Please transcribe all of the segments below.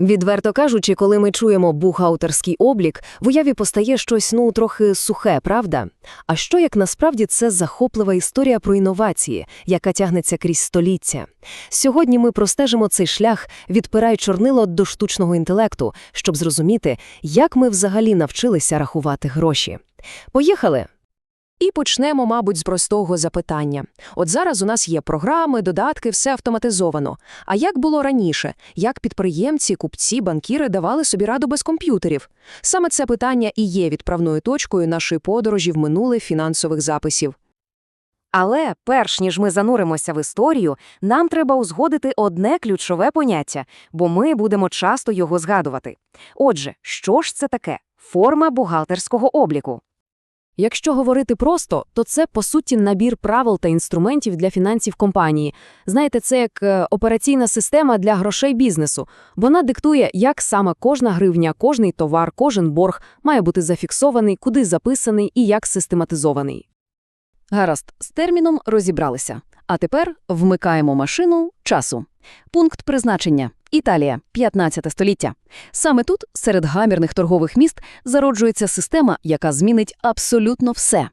Відверто кажучи, коли ми чуємо бухгалтерський облік, в уяві постає щось, ну, трохи сухе, правда? А що, як насправді це захоплива історія про інновації, яка тягнеться крізь століття? Сьогодні ми простежимо цей шлях, від чорнило до штучного інтелекту, щоб зрозуміти, як ми взагалі навчилися рахувати гроші. Поїхали! І почнемо, мабуть, з простого запитання. От зараз у нас є програми, додатки, все автоматизовано. А як було раніше? Як підприємці, купці, банкіри давали собі раду без комп'ютерів? Саме це питання і є відправною точкою нашої подорожі в минуле фінансових записів. Але перш ніж ми зануримося в історію, нам треба узгодити одне ключове поняття, бо ми будемо часто його згадувати. Отже, що ж це таке? Форма бухгалтерського обліку. Якщо говорити просто, то це по суті набір правил та інструментів для фінансів компанії. Знаєте, це як е, операційна система для грошей бізнесу. Вона диктує, як саме кожна гривня, кожний товар, кожен борг має бути зафіксований, куди записаний і як систематизований. Гаразд, з терміном розібралися. А тепер вмикаємо машину часу. Пункт призначення. Італія, 15 століття. Саме тут, серед гамірних торгових міст, зароджується система, яка змінить абсолютно все.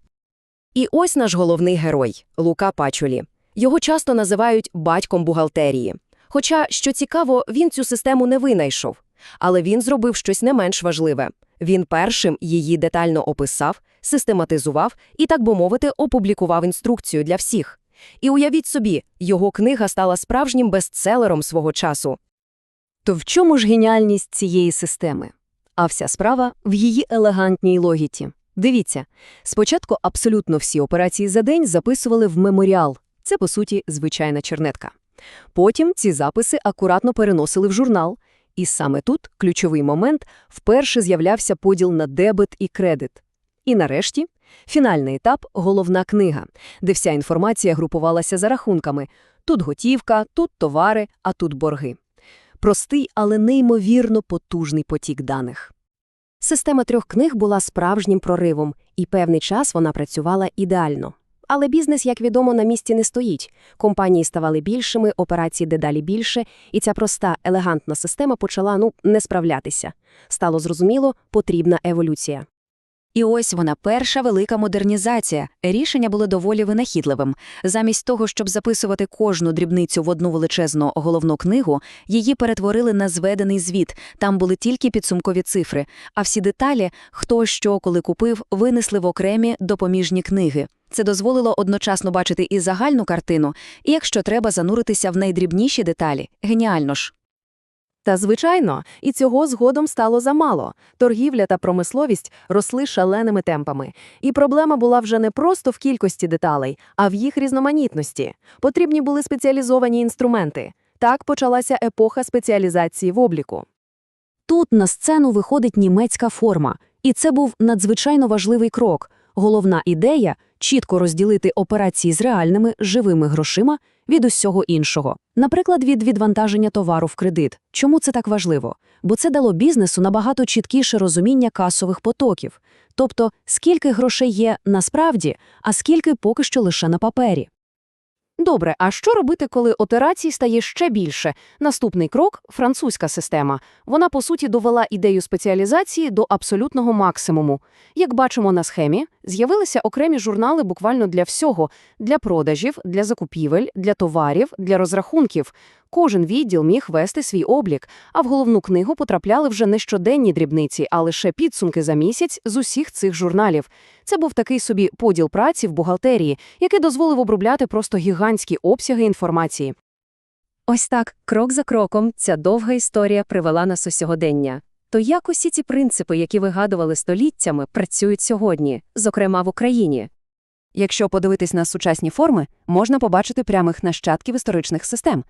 І ось наш головний герой – Лука Пачолі. Його часто називають батьком бухгалтерії. Хоча, що цікаво, він цю систему не винайшов. Але він зробив щось не менш важливе. Він першим її детально описав, систематизував і, так би мовити, опублікував інструкцію для всіх. І уявіть собі, його книга стала справжнім бестселером свого часу. То в чому ж геніальність цієї системи? А вся справа в її елегантній логіці. Дивіться, спочатку абсолютно всі операції за день записували в меморіал. Це, по суті, звичайна чернетка. Потім ці записи акуратно переносили в журнал. І саме тут ключовий момент вперше з'являвся поділ на дебет і кредит. І нарешті фінальний етап – головна книга, де вся інформація групувалася за рахунками. Тут готівка, тут товари, а тут борги. Простий, але неймовірно потужний потік даних. Система трьох книг була справжнім проривом, і певний час вона працювала ідеально. Але бізнес, як відомо, на місці не стоїть. Компанії ставали більшими, операції дедалі більше, і ця проста, елегантна система почала, ну, не справлятися. Стало зрозуміло, потрібна еволюція. І ось вона перша велика модернізація. Рішення було доволі винахідливим. Замість того, щоб записувати кожну дрібницю в одну величезну головну книгу, її перетворили на зведений звіт. Там були тільки підсумкові цифри, а всі деталі, хто що коли купив, винесли в окремі допоміжні книги. Це дозволило одночасно бачити і загальну картину, і якщо треба зануритися в найдрібніші деталі. Геніально ж. Та, звичайно, і цього згодом стало замало. Торгівля та промисловість росли шаленими темпами. І проблема була вже не просто в кількості деталей, а в їх різноманітності. Потрібні були спеціалізовані інструменти. Так почалася епоха спеціалізації в обліку. Тут на сцену виходить німецька форма, і це був надзвичайно важливий крок. Головна ідея чітко розділити операції з реальними живими грошима від усього іншого. Наприклад, від відвантаження товару в кредит. Чому це так важливо? Бо це дало бізнесу набагато чіткіше розуміння касових потоків, тобто скільки грошей є насправді, а скільки поки що лише на папері. Добре, а що робити, коли операцій стає ще більше? Наступний крок французька система. Вона, по суті, довела ідею спеціалізації до абсолютного максимуму. Як бачимо на схемі, з'явилися окремі журнали буквально для всього: для продажів, для закупівель, для товарів, для розрахунків. Кожен відділ міг вести свій облік, а в головну книгу потрапляли вже не щоденні дрібниці, а лише підсумки за місяць з усіх цих журналів. Це був такий собі поділ праці в бухгалтерії, який дозволив обробляти просто гігантські обсяги інформації. Ось так, крок за кроком, ця довга історія привела нас у сьогодення. То як усі ці принципи, які вигадували століттями, працюють сьогодні, зокрема в Україні? Якщо подивитись на сучасні форми, можна побачити прямих нащадків історичних систем.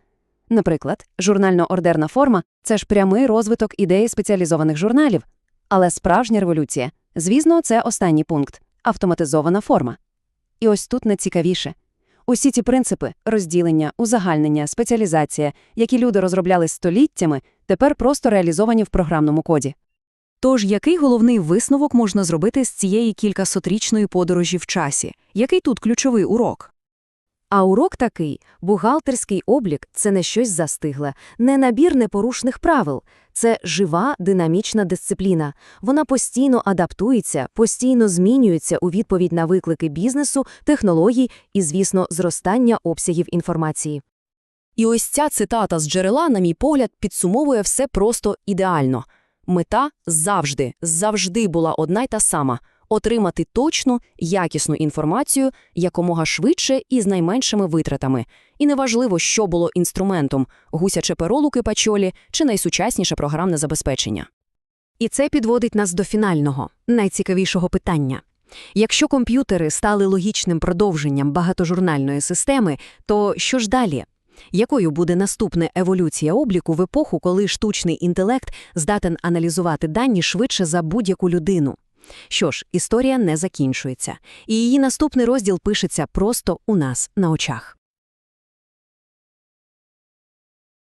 Наприклад, журнально-ордерна форма це ж прямий розвиток ідеї спеціалізованих журналів. Але справжня революція, звісно, це останній пункт автоматизована форма. І ось тут найцікавіше. Усі ці принципи розділення, узагальнення, спеціалізація, які люди розробляли століттями, тепер просто реалізовані в програмному коді. Тож, який головний висновок можна зробити з цієї кількасотрічної подорожі в часі? Який тут ключовий урок? А урок такий – бухгалтерський облік – це не щось застигле, не набір непорушних правил. Це жива, динамічна дисципліна. Вона постійно адаптується, постійно змінюється у відповідь на виклики бізнесу, технологій і, звісно, зростання обсягів інформації. І ось ця цитата з джерела, на мій погляд, підсумовує все просто ідеально. Мета завжди, завжди була одна й та сама – отримати точну, якісну інформацію якомога швидше і з найменшими витратами. І неважливо, що було інструментом – гусяче перо Луки Пачолі чи найсучасніше програмне забезпечення. І це підводить нас до фінального, найцікавішого питання. Якщо комп'ютери стали логічним продовженням багатожурнальної системи, то що ж далі? Якою буде наступна еволюція обліку в епоху, коли штучний інтелект здатен аналізувати дані швидше за будь-яку людину? Що ж, історія не закінчується, і її наступний розділ пишеться просто у нас на очах.